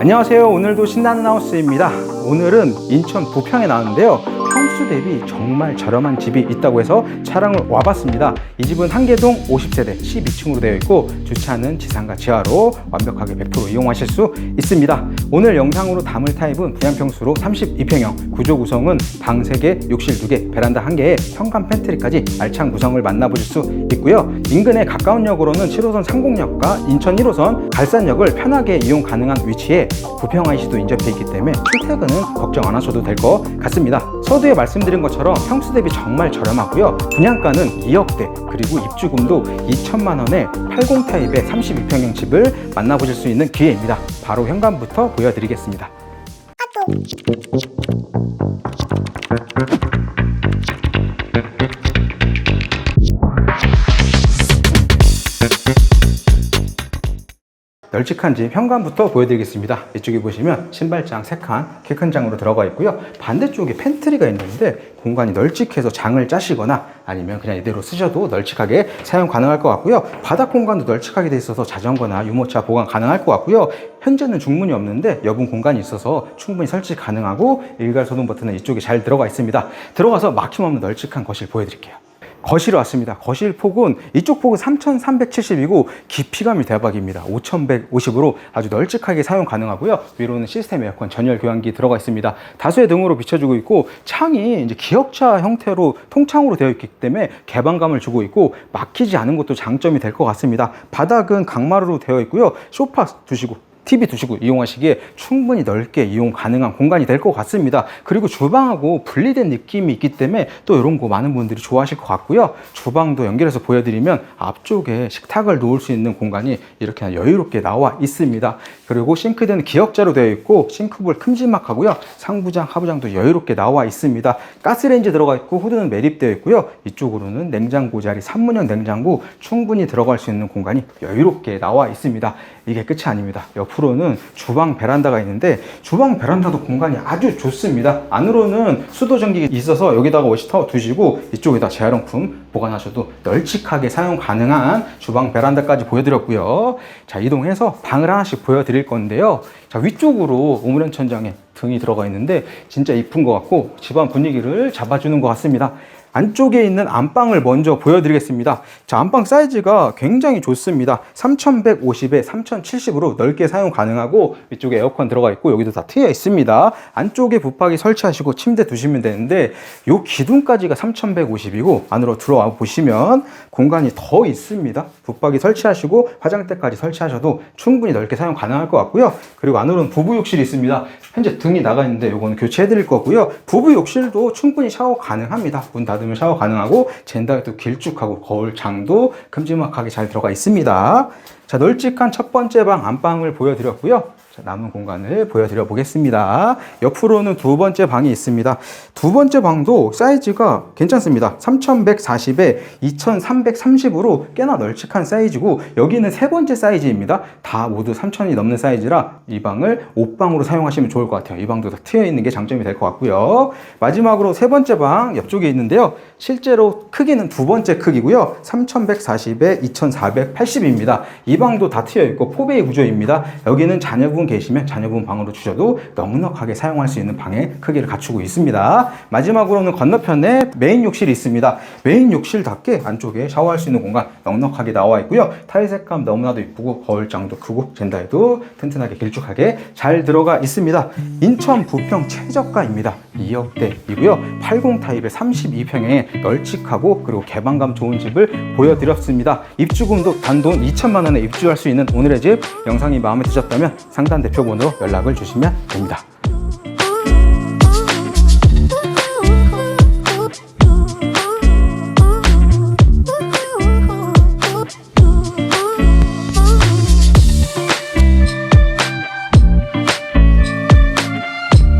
안녕하세요. 오늘도 신나는 하우스입니다. 오늘은 인천 부평에 나왔는데요. 평수 대비 정말 저렴한 집이 있다고 해서 촬영을 와봤습니다. 이 집은 한계동 50세대 12층으로 되어 있고 주차는 지상과 지하로 완벽하게 100% 이용하실 수 있습니다. 오늘 영상으로 담을 타입은 분양평수로 32평형, 구조 구성은 방 3개, 욕실 2개, 베란다 1개에 현관 팬트리까지 알찬 구성을 만나보실 수 있고요. 인근에 가까운 역으로는 7호선 상공역과 인천 1호선 갈산역을 편하게 이용 가능한 위치에 부평 IC도 인접해 있기 때문에 출퇴근은 걱정 안 하셔도 될 것 같습니다. 서두에 말씀드린 것처럼 평수 대비 정말 저렴하고요. 분양가는 2억대 그리고 입주금도 2천만 원에 80 타입의 32평형 집을 만나보실 수 있는 기회입니다. 바로 현관부터 보여드리겠습니다. 널찍한 집 현관부터 보여드리겠습니다. 이쪽에 보시면 신발장 3칸, 키 큰 장으로 들어가 있고요. 반대쪽에 팬트리가 있는데 공간이 널찍해서 장을 짜시거나 아니면 그냥 이대로 쓰셔도 널찍하게 사용 가능할 것 같고요. 바닥 공간도 널찍하게 돼 있어서 자전거나 유모차 보관 가능할 것 같고요. 현재는 중문이 없는데 여분 공간이 있어서 충분히 설치 가능하고 일괄 소등 버튼은 이쪽에 잘 들어가 있습니다. 들어가서 막힘없는 널찍한 거실 보여드릴게요. 거실에 왔습니다. 거실 폭은 이쪽 폭은 3,370이고 깊이감이 대박입니다. 5,150으로 아주 널찍하게 사용 가능하고요. 위로는 시스템 에어컨 전열 교환기 들어가 있습니다. 다수의 등으로 비춰주고 있고 창이 이제 기역자 형태로 통창으로 되어 있기 때문에 개방감을 주고 있고 막히지 않은 것도 장점이 될 것 같습니다. 바닥은 강마루로 되어 있고요. 소파 두시고 TV 두시고 이용하시기에 충분히 넓게 이용 가능한 공간이 될 것 같습니다. 그리고 주방하고 분리된 느낌이 있기 때문에 또 이런 거 많은 분들이 좋아하실 것 같고요. 주방도 연결해서 보여드리면 앞쪽에 식탁을 놓을 수 있는 공간이 이렇게 여유롭게 나와 있습니다. 그리고 싱크대는 기역자로 되어 있고 싱크볼 큼지막하고요. 상부장, 하부장도 여유롭게 나와 있습니다. 가스레인지 들어가 있고 후드는 매립되어 있고요. 이쪽으로는 냉장고 자리 3문형 냉장고 충분히 들어갈 수 있는 공간이 여유롭게 나와 있습니다. 이게 끝이 아닙니다. 옆으로는 주방 베란다가 있는데 주방 베란다도 공간이 아주 좋습니다. 안으로는 수도 전기가 있어서 여기다가 워시타워 두시고 이쪽에다 재활용품 보관하셔도 널찍하게 사용 가능한 주방 베란다까지 보여드렸고요. 자 이동해서 방을 하나씩 보여드릴 건데요. 자 위쪽으로 오므련 천장에 등이 들어가 있는데 진짜 이쁜 것 같고 집안 분위기를 잡아주는 것 같습니다. 안쪽에 있는 안방을 먼저 보여드리겠습니다. 자, 안방 사이즈가 굉장히 좋습니다. 3150에 3070으로 넓게 사용 가능하고 위쪽에 에어컨 들어가 있고 여기도 다 트여 있습니다. 안쪽에 붙박이 설치하시고 침대 두시면 되는데 요 기둥까지가 3150이고 안으로 들어와 보시면 공간이 더 있습니다. 붙박이 설치하시고 화장대까지 설치하셔도 충분히 넓게 사용 가능할 것 같고요. 그리고 안으로는 부부 욕실이 있습니다. 현재 등이 나가 있는데 요거는 교체해 드릴 거고요. 부부 욕실도 충분히 샤워 가능합니다. 문 닫으면 샤워 가능하고 젠다에도 길쭉하고 거울 장도 큼지막하게 잘 들어가 있습니다. 자, 널찍한 첫 번째 방 안방을 보여드렸고요. 자, 남은 공간을 보여드려 보겠습니다. 옆으로는 두 번째 방이 있습니다. 두 번째 방도 사이즈가 괜찮습니다. 3140에 2330으로 꽤나 널찍한 사이즈고 여기는 세 번째 사이즈입니다. 다 모두 3000이 넘는 사이즈라 이 방을 옷방으로 사용하시면 좋을 것 같아요. 이 방도 다 트여 있는 게 장점이 될 것 같고요. 마지막으로 세 번째 방 옆쪽에 있는데요. 실제로 크기는 두 번째 크기고요. 3140에 2480입니다. 이 방도 다 트여 있고 포베이 구조입니다. 여기는 자녀분 계시면 자녀분 방으로 주셔도 넉넉하게 사용할 수 있는 방의 크기를 갖추고 있습니다. 마지막으로는 건너편에 메인 욕실이 있습니다. 메인 욕실답게 안쪽에 샤워할 수 있는 공간 넉넉하게 나와 있고요. 타일 색감 너무나도 이쁘고 거울장도 크고 젠다에도 튼튼하게 길쭉하게 잘 들어가 있습니다. 인천 부평 최저가입니다. 2억대이고요. 80 타입의 32평에 널찍하고 그리고 개방감 좋은 집을 보여드렸습니다. 입주금도 단돈 2천만 원에 입주할 수 있는 오늘의 집 영상이 마음에 드셨다면 상단 대표번호로 연락을 주시면 됩니다.